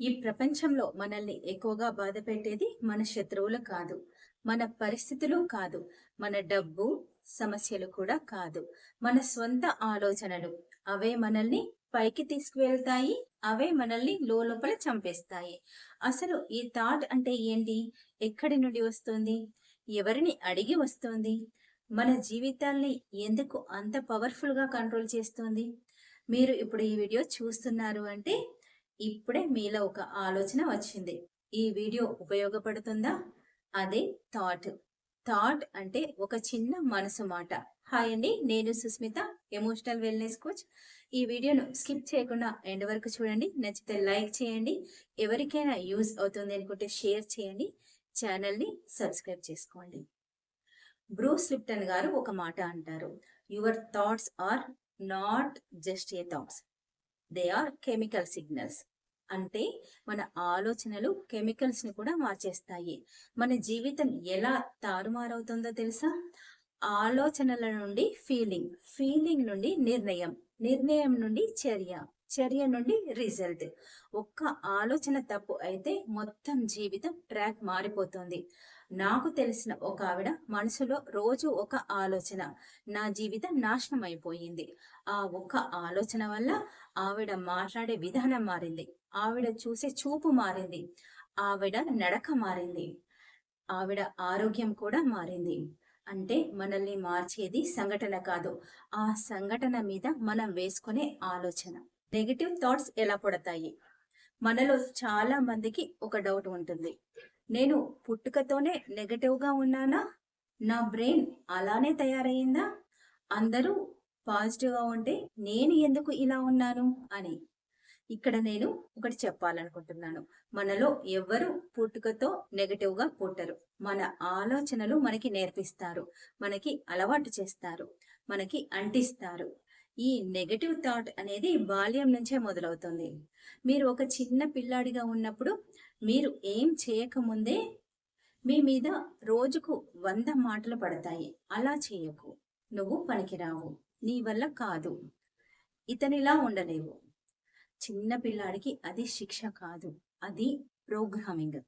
ఈ ప్రపంచంలో మనల్ని ఎక్కువగా బాధ పెట్టేది మన శత్రువులు కాదు మన పరిస్థితులు కాదు మన డబ్బు సమస్యలు కూడా కాదు. మన స్వంత ఆలోచనలు అవే మనల్ని పైకి తీసుకువెళ్తాయి అవే మనల్ని లోపల చంపేస్తాయి. అసలు ఈ థాట్ అంటే ఏంటి? ఎక్కడి నుండి వస్తుంది? ఎవరిని అడిగి వస్తుంది? మన జీవితాల్ని ఎందుకు అంత పవర్ఫుల్గా కంట్రోల్ చేస్తుంది? మీరు ఇప్పుడు ఈ వీడియో చూస్తున్నారు అంటే ఇప్పుడే మీలో ఒక ఆలోచన వచ్చింది. ఈ వీడియో ఉపయోగపడుతుందా? అదే థాట్. థాట్ అంటే ఒక చిన్న మనసు మాట. హాయ్ అండి నేను సుస్మిత ఎమోషనల్ వెల్నెస్ కోచ్. ఈ వీడియోను స్కిప్ చేయకుండా ఎండ్ వరకు చూడండి. నచ్చితే లైక్ చేయండి. ఎవరికైనా యూజ్ అవుతుంది అనుకుంటే షేర్ చేయండి. ఛానల్ని సబ్స్క్రైబ్ చేసుకోండి. బ్రూస్ లిప్టన్ గారు ఒక మాట అంటారు. Your thoughts are not just a thoughts they are chemical signals అంటే మన ఆలోచనలు కెమికల్స్ని కూడా మార్చేస్తాయి. మన జీవితం ఎలా తారుమారవుతుందో తెలుసా? ఆలోచనల నుండి ఫీలింగ్ ఫీలింగ్ నుండి నిర్ణయం నిర్ణయం నుండి చర్య చర్య నుండి రిజల్ట్. ఒక్క ఆలోచన తప్పు అయితే మొత్తం జీవితం ట్రాక్ మారిపోతుంది. నాకు తెలిసిన ఒక ఆవిడ మనసులో రోజు ఒక ఆలోచన. నా జీవితం నాశనం అయిపోయింది ఆ ఒక్క ఆలోచన వల్ల ఆవిడ మాట్లాడే విధానం మారింది. ఆవిడ చూసే చూపు మారింది. ఆవిడ నడక మారింది. ఆవిడ ఆరోగ్యం కూడా మారింది. అంటే మనల్ని మార్చేది సంఘటన కాదు. ఆ సంఘటన మీద మనం వేసుకునే ఆలోచన. నెగిటివ్ థాట్స్ ఎలా పడతాయి? మనలో చాలా మందికి ఒక డౌట్ ఉంటుంది. నేను పుట్టుకతోనే నెగటివ్గా ఉన్నానా? నా బ్రెయిన్ అలానే తయారయ్యిందా అందరూ పాజిటివ్గా ఉంటే నేను ఎందుకు ఇలా ఉన్నాను? అని. ఇక్కడ నేను ఒకటి చెప్పాలనుకుంటున్నాను. మనలో ఎవరు పుట్టుకతో నెగటివ్గా పుట్టరు. మన ఆలోచనలు మనకి నేర్పిస్తారు. మనకి అలవాటు చేస్తారు. మనకి అంటిస్తారు. ఈ నెగటివ్ థాట్ అనేది బాల్యం నుంచే మొదలవుతుంది. మీరు ఒక చిన్న పిల్లాడిగా ఉన్నప్పుడు మీరు ఏం చేయకముందే మీ మీద రోజుకు వంద మాటలు పడతాయి. అలా చేయకు. నువ్వు పనికిరావు. నీ వల్ల కాదు. ఇతనిలా ఉండలేవు. చిన్న పిల్లాడికి అది శిక్ష కాదు. అది ప్రోగ్రామింగ్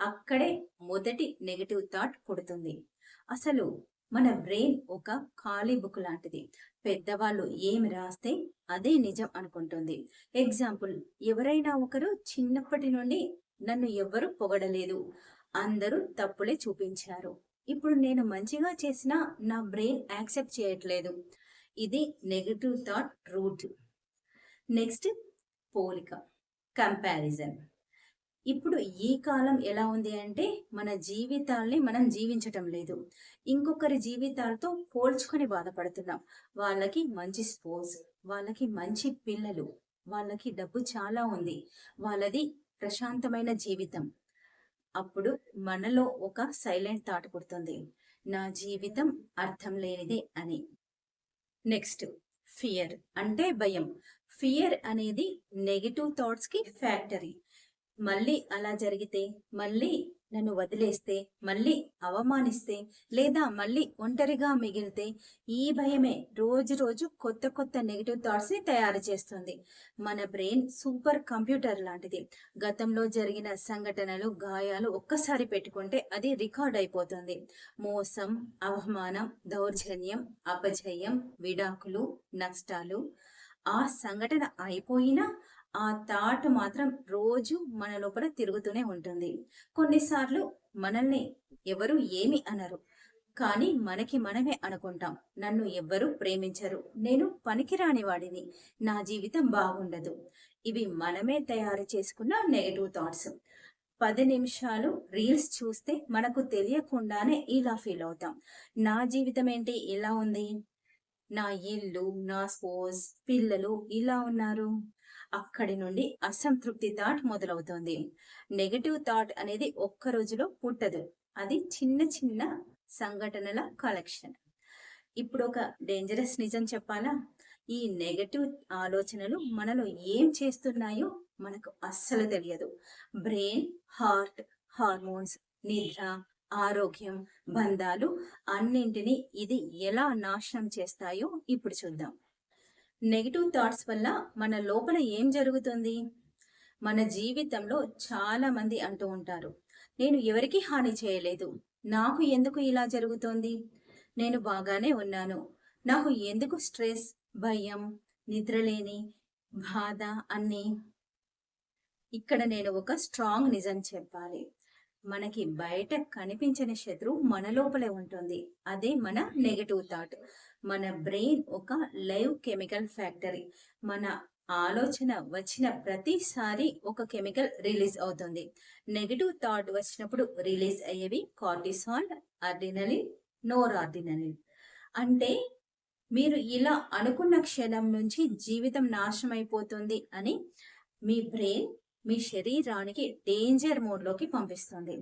అక్కడే మొదటి నెగటివ్ థాట్ పుడుతుంది. అసలు మన బ్రెయిన్ ఒక ఖాళీ బుక్ లాంటిది. పెద్దవాళ్ళు ఏమి రాస్తే అదే నిజం అనుకుంటుంది. ఎగ్జాంపుల్ ఎవరైనా ఒకరు చిన్నప్పటి నుండి నన్ను ఎవ్వరు పొగడలేదు. అందరూ తప్పులే చూపించారు. ఇప్పుడు నేను మంచిగా చేసినా నా బ్రెయిన్ యాక్సెప్ట్ చేయట్లేదు. ఇది నెగటివ్ థాట్ రూట్. నెక్స్ట్ పోలిక. కంపారిజన్. ఇప్పుడు ఈ కాలం ఎలా ఉంది అంటే మన జీవితాల్ని మనం జీవించటం లేదు. ఇంకొకరి జీవితాలతో పోల్చుకొని బాధపడుతున్నాం. వాళ్ళకి మంచి స్పోర్ట్స్ వాళ్ళకి మంచి పిల్లలు వాళ్ళకి డబ్బు చాలా ఉంది. వాళ్ళది ప్రశాంతమైన జీవితం. అప్పుడు మనలో ఒక సైలెంట్ థాట్ పుడుతుంది. నా జీవితం అర్థం లేనిదే అని. నెక్స్ట్ ఫియర్ అంటే భయం. ఫియర్ అనేది నెగిటివ్ థాట్స్కి ఫ్యాక్టరీ. మళ్ళీ అలా జరిగితే మళ్ళీ నన్ను వదిలేస్తే మళ్ళీ అవమానిస్తే లేదా మళ్ళీ ఒంటరిగా మిగిలితే ఈ భయమే రోజు రోజు కొత్త కొత్త నెగిటివ్ థాట్స్ని తయారు చేస్తుంది. మన బ్రెయిన్ సూపర్ కంప్యూటర్ లాంటిది. గతంలో జరిగిన సంఘటనలు గాయాలు ఒక్కసారి పెట్టుకుంటే అది రికార్డ్ అయిపోతుంది. మోసం అవమానం దౌర్జన్యం అపజయం విడాకులు నష్టాలు. ఆ సంఘటన అయిపోయినా ఆ థాట్ మాత్రం రోజు మన లోపల తిరుగుతూనే ఉంటుంది. కొన్నిసార్లు మనల్ని ఎవరు ఏమి అనరు. కానీ మనకి మనమే అనుకుంటాం. నన్ను ఎవ్వరూ ప్రేమించరు. నేను పనికిరాని వాడిని. నా జీవితం బాగుండదు. ఇవి మనమే తయారు చేసుకున్న నెగటివ్ థాట్స్. పది నిమిషాలు రీల్స్ చూస్తే మనకు తెలియకుండానే ఇలా ఫీల్ అవుతాం. నా జీవితం ఏంటి? ఇలా ఉంది. నా ఇల్లు నా స్పోజ్ పిల్లలు ఇలా ఉన్నారు. అక్కడి నుండి అసంతృప్తి థాట్ మొదలవుతుంది. నెగటివ్ థాట్ అనేది ఒక్క రోజులో పుట్టదు. అది చిన్న చిన్న సంఘటనల కలెక్షన్. ఇప్పుడు ఒక డేంజరస్ నిజం చెప్పాలా? ఈ నెగటివ్ ఆలోచనలు మనలో ఏం చేస్తున్నాయో మనకు అస్సలు తెలియదు. బ్రెయిన్ హార్ట్ హార్మోన్స్ నిద్ర ఆరోగ్యం బంధాలు అన్నింటినీ ఇది ఎలా నాశనం చేస్తాయో ఇప్పుడు చూద్దాం. నెగిటివ్ థాట్స్ వల్ల మన లోపల ఏం జరుగుతుంది? మన జీవితంలో చాలా మంది అంటూ ఉంటారు నేను ఎవరికి హాని చేయలేదు. నాకు ఎందుకు ఇలా జరుగుతోంది? నేను బాగానే ఉన్నాను. నాకు ఎందుకు స్ట్రెస్ భయం నిద్రలేని బాధ అన్నీ? ఇక్కడ నేను ఒక స్ట్రాంగ్ నిజం చెప్పాలి. మనకి బయట కనిపించని శత్రువు మన లోపలే ఉంటుంది. అదే మన నెగటివ్ థాట్ మన బ్రెయిన్ ఒక లైవ్ కెమికల్ ఫ్యాక్టరీ మన ఆలోచన వచ్చిన ప్రతిసారి ఒక కెమికల్ రిలీజ్ అవుతుంది. నెగటివ్ థాట్ వచ్చినప్పుడు రిలీజ్ అయ్యేవి కార్టిసాల్ అర్డినలిన్ నోర్ ఆర్డినలిన్ అంటే మీరు ఇలా అనుకున్న క్షణం నుంచి జీవితం నాశనం అయిపోతుంది అని మీ బ్రెయిన్ మీ శరీరానికి డేంజర్ మోడ్లోకి పంపిస్తుంది.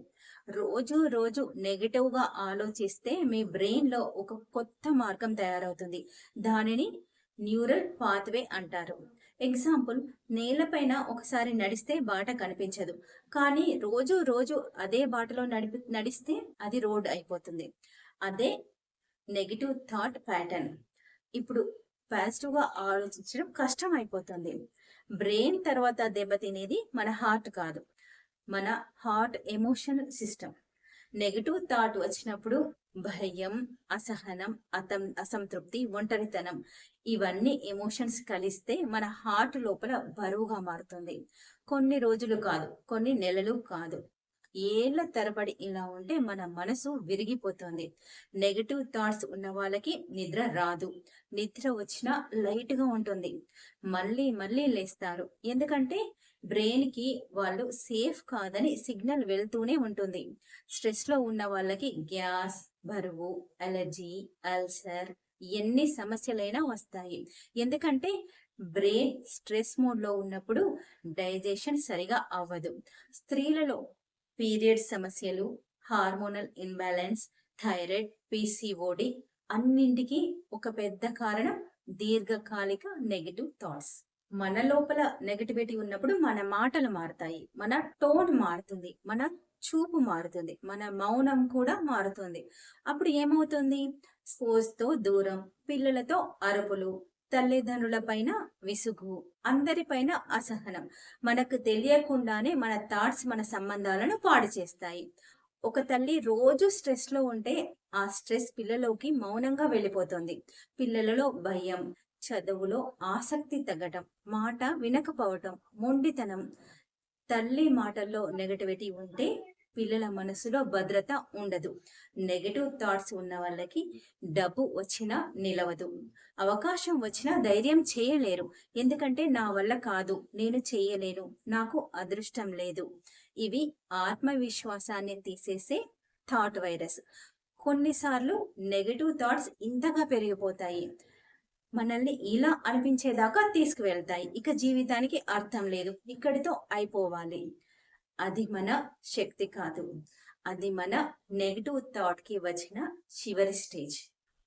రోజు రోజు నెగిటివ్గా ఆలోచిస్తే మీ బ్రెయిన్లో ఒక కొత్త మార్గం తయారవుతుంది. దానిని న్యూరల్ పాత్వే అంటారు. ఎగ్జాంపుల్ నేలపైన ఒకసారి నడిస్తే బాట కనిపించదు. కానీ రోజు రోజు అదే బాటలో నడిపి నడిస్తే అది రోడ్ అయిపోతుంది. అదే నెగిటివ్ థాట్ ప్యాటర్న్ ఇప్పుడు పాజిటివ్గా ఆలోచించడం కష్టం అయిపోతుంది బ్రెయిన్ తర్వాత దెబ్బతినేది మన హార్ట్ కాదు. మన heart emotional system. Negative thought వచ్చినప్పుడు భయం అసహనం అతం అసంతృప్తి ఒంటరితనం ఇవన్నీ ఎమోషన్స్ కలిస్తే మన హార్ట్ లోపల బరువుగా మారుతుంది. కొన్ని రోజులు కాదు కొన్ని నెలలు కాదు. ఏళ్ళ తరబడి ఇలా ఉంటే మన మనసు విరిగిపోతుంది. నెగటివ్ థాట్స్ ఉన్న వాళ్ళకి నిద్ర రాదు. నిద్ర వచ్చినా లైట్గా ఉంటుంది. మళ్ళీ మళ్ళీ లేస్తారు. ఎందుకంటే బ్రెయిన్కి వాళ్ళు సేఫ్ కాదని సిగ్నల్ వెళ్తూనే ఉంటుంది. స్ట్రెస్లో ఉన్న వాళ్ళకి గ్యాస్ బరువు అలర్జీ అల్సర్ ఎన్ని సమస్యలైనా వస్తాయి. ఎందుకంటే బ్రెయిన్ స్ట్రెస్ మోడ్లో ఉన్నప్పుడు డైజెషన్ సరిగా అవ్వదు. స్త్రీలలో పీరియడ్ సమస్యలు హార్మోనల్ ఇన్బ్యాలెన్స్ థైరాయిడ్ పీసీఓడి అన్నింటికి ఒక పెద్ద కారణం దీర్ఘకాలిక నెగిటివ్ థాట్స్. మన లోపల నెగటివిటీ ఉన్నప్పుడు మన మాటలు మారుతాయి మన టోన్ మారుతుంది మన చూపు మారుతుంది మన మౌనం కూడా మారుతుంది. అప్పుడు ఏమవుతుంది? స్పోర్ట్స్తో దూరం పిల్లలతో అరుపులు తల్లిదండ్రుల పైన విసుగు అందరిపైన అసహనం. మనకు తెలియకుండానే మన థాట్స్ మన సంబంధాలను పాడు చేస్తాయి. ఒక తల్లి రోజు స్ట్రెస్లో ఉంటే ఆ స్ట్రెస్ పిల్లలోకి మౌనంగా వెళ్ళిపోతుంది. పిల్లలలో భయం చదువులో ఆసక్తి తగ్గటం మాట వినకపోవటం మొండితనం. తల్లి మాటల్లో నెగటివిటీ ఉంటే పిల్లల మనసులో భద్రత ఉండదు. నెగటివ్ థాట్స్ ఉన్న వాళ్ళకి డబ్బు వచ్చినా నిలవదు. అవకాశం వచ్చినా ధైర్యం చేయలేరు. ఎందుకంటే నా వల్ల కాదు నేను చేయలేను నాకు అదృష్టం లేదు. ఇవి ఆత్మవిశ్వాసాన్ని తీసేసే థాట్ వైరస్ కొన్నిసార్లు నెగటివ్ థాట్స్ ఇంతగా పెరిగిపోతాయి. మనల్ని ఇలా అనిపించేదాకా తీసుకువెళ్తాయి. ఇక జీవితానికి అర్థం లేదు. ఇక్కడితో అయిపోవాలి. అది మన శక్తి కాదు. అది మన నెగిటివ్ థాట్కి వచ్చిన చివరి స్టేజ్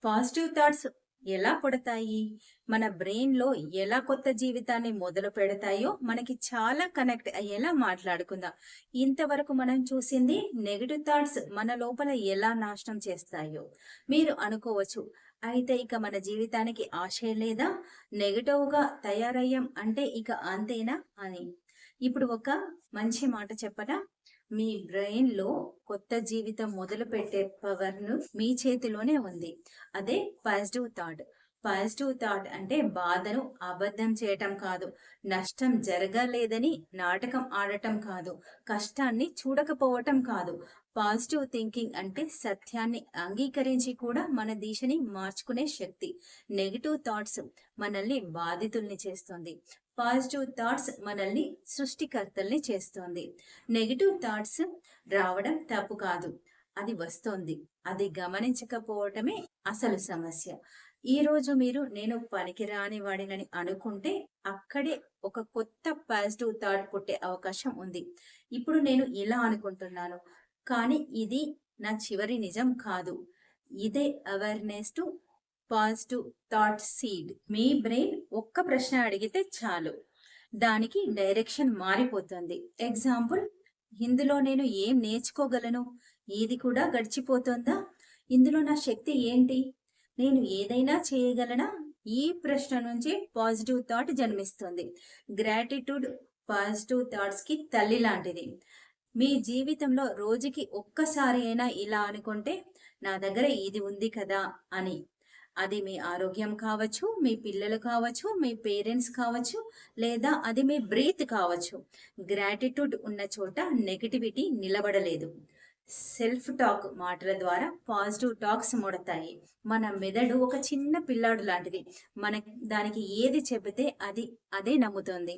పాజిటివ్ థాట్స్ ఎలా పుడతాయి? మన బ్రెయిన్లో ఎలా కొత్త జీవితాన్ని మొదలు పెడతాయో మనకి చాలా కనెక్ట్ అయ్యేలా మాట్లాడుకుందాం. ఇంతవరకు మనం చూసింది నెగిటివ్ థాట్స్ మన లోపల ఎలా నాశనం చేస్తాయో మీరు అనుకోవచ్చు. అయితే ఇక మన జీవితానికి ఆశ లేదా? నెగిటివ్గా తయారయ్యాం అంటే ఇక అంతేనా అని. ఇప్పుడు ఒక మంచి మాట చెప్పరా మీ బ్రెయిన్లో కొత్త జీవితం మొదలు పెట్టే పవర్ను మీ చేతిలోనే ఉంది. అదే పాజిటివ్ థాట్. పాజిటివ్ థాట్ అంటే బాధను అబద్ధం చేయటం కాదు. నష్టం జరగలేదని నాటకం ఆడటం కాదు. కష్టాన్ని చూడకపోవటం కాదు. పాజిటివ్ థింకింగ్ అంటే సత్యాన్ని అంగీకరించి కూడా మన దిశని మార్చుకునే శక్తి. నెగిటివ్ థాట్స్ మనల్ని బాధితుల్ని చేస్తుంది. పాజిటివ్ థాట్స్ మనల్ని సృష్టికర్తల్ని చేస్తుంది. నెగిటివ్ థాట్స్ రావడం తప్పు కాదు. అది వస్తోంది. అది గమనించకపోవటమే అసలు సమస్య. ఈ రోజు మీరు నేను పనికిరాని వాడినని అనుకుంటే అక్కడే ఒక కొత్త పాజిటివ్ థాట్ పుట్టే అవకాశం ఉంది. ఇప్పుడు నేను ఇలా అనుకుంటున్నాను. కానీ ఇది నా చివరి నిజం కాదు. ఇదే awareness to positive thought seed. Me brain ఒక్క ప్రశ్న అడిగితే చాలు. దానికి డైరెక్షన్ మారిపోతుంది. ఎగ్జాంపుల్ ఇందులో నేను ఏం నేర్చుకోగలను? ఇది కూడా గడిచిపోతుందా? ఇందులో నా శక్తి ఏంటి? నేను ఏదైనా చేయగలనా? ఈ ప్రశ్న నుంచి పాజిటివ్ థాట్ జన్మిస్తుంది. గ్రాటిట్యూడ్ పాజిటివ్ థాట్స్కి తల్లి లాంటిది. మీ జీవితంలో రోజుకి ఒక్కసారి అయినా ఇలా అనుకుంటే నా దగ్గర ఇది ఉంది కదా అని అది మీ ఆరోగ్యం కావచ్చు మీ పిల్లలు కావచ్చు మీ పేరెంట్స్ కావచ్చు లేదా అది మీ బ్రీత్ కావచ్చు. గ్రాటిట్యూడ్ ఉన్న చోట నెగిటివిటీ నిలబడలేదు. సెల్ఫ్ టాక్ మాటల ద్వారా పాజిటివ్ టాక్స్ ముడతాయి. మన మెదడు ఒక చిన్న పిల్లాడు లాంటిది. మన దానికి ఏది చెబితే అది అదే నమ్ముతుంది.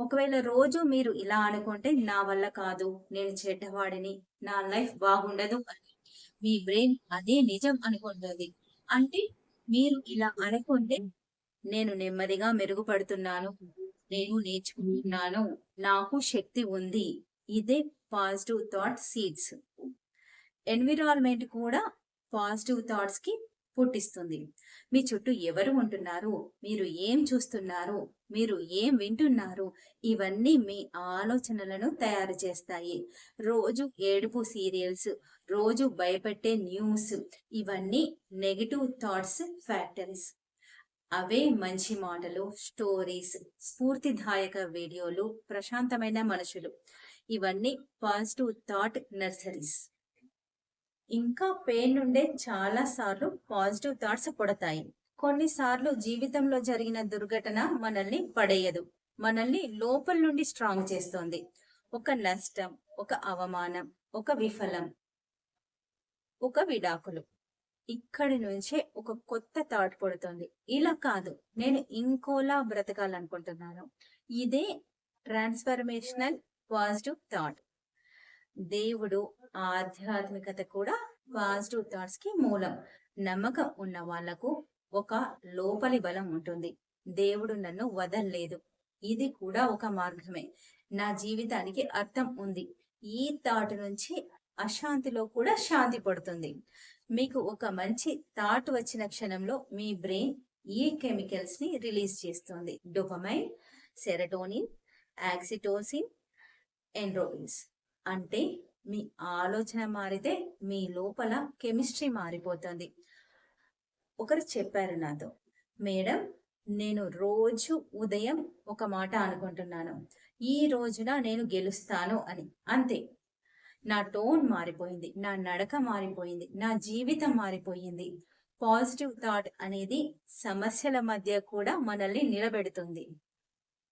ఒకవేళ రోజు మీరు ఇలా అనుకుంటే నా వల్ల కాదు నేను చెడ్డవాడిని నా లైఫ్ బాగుండదు అని మీ బ్రెయిన్ అదే నిజం అనుకుంటుంది. అంటే మీరు ఇలా అనుకుంటే నేను నెమ్మదిగా మెరుగుపడుతున్నాను. నేను నేర్చుకుంటున్నాను. నాకు శక్తి ఉంది. ఇదే పాజిటివ్ థాట్ సీడ్స్. ఎన్విరాన్మెంట్ కూడా పాజిటివ్ థాట్స్కి పుట్టిస్తుంది. మీ చుట్టూ ఎవరు ఉంటున్నారు? మీరు ఏం చూస్తున్నారు? మీరు ఏం వింటున్నారు? ఇవన్నీ మీ ఆలోచనలను తయారు చేస్తాయి. రోజు ఏడుపు సీరియల్స్ రోజు భయపెట్టే న్యూస్ ఇవన్నీ నెగిటివ్ థాట్స్ ఫ్యాక్టరీస్. అవే మంచి మాటలు స్టోరీస్ స్ఫూర్తిదాయక వీడియోలు ప్రశాంతమైన మనుషులు. ఇవన్నీ పాజిటివ్ థాట్ నర్సరీస్. ఇంకా పెయిన్ నుండే చాలా సార్లు పాజిటివ్ థాట్స్ పడతాయి. కొన్నిసార్లు జీవితంలో జరిగిన దుర్ఘటన మనల్ని పడేయదు. మనల్ని లోపల నుండి స్ట్రాంగ్ చేస్తుంది. ఒక నష్టం ఒక అవమానం ఒక విఫలం ఒక విడాకులు. ఇక్కడి నుంచే ఒక కొత్త థాట్ పడుతుంది. ఇలా కాదు నేను ఇంకోలా బ్రతకాలనుకుంటున్నాను. ఇదే ట్రాన్స్ఫర్మేషనల్ పాజిటివ్ థాట్ దేవుడు ఆధ్యాత్మికత కూడా పాజిటివ్ థాట్స్కి మూలం. నమ్మకం ఉన్న వాళ్ళకు ఒక లోపలి బలం ఉంటుంది. దేవుడు నన్ను వదల్లేదు. ఇది కూడా ఒక మార్గమే. నా జీవితానికి అర్థం ఉంది. ఈ థాట్ నుంచి అశాంతిలో కూడా శాంతి పడుతుంది. మీకు ఒక మంచి థాట్ వచ్చిన క్షణంలో మీ బ్రెయిన్ ఈ కెమికల్స్ని రిలీజ్ చేస్తుంది. డొపమైన్ సెరటోనిన్ యాక్సిటోసిన్ ఎండ్రోపిన్స్ అంటే మీ ఆలోచన మారితే మీ లోపల కెమిస్ట్రీ మారిపోతుంది. ఒకరు చెప్పారు నాతో మేడం నేను రోజు ఉదయం ఒక మాట అనుకుంటున్నాను. ఈ రోజున నేను గెలుస్తాను అని. అంతే. నా టోన్ మారిపోయింది నా నడక మారిపోయింది నా జీవితం మారిపోయింది. పాజిటివ్ థాట్ అనేది సమస్యల మధ్య కూడా మనల్ని నిలబెడుతుంది.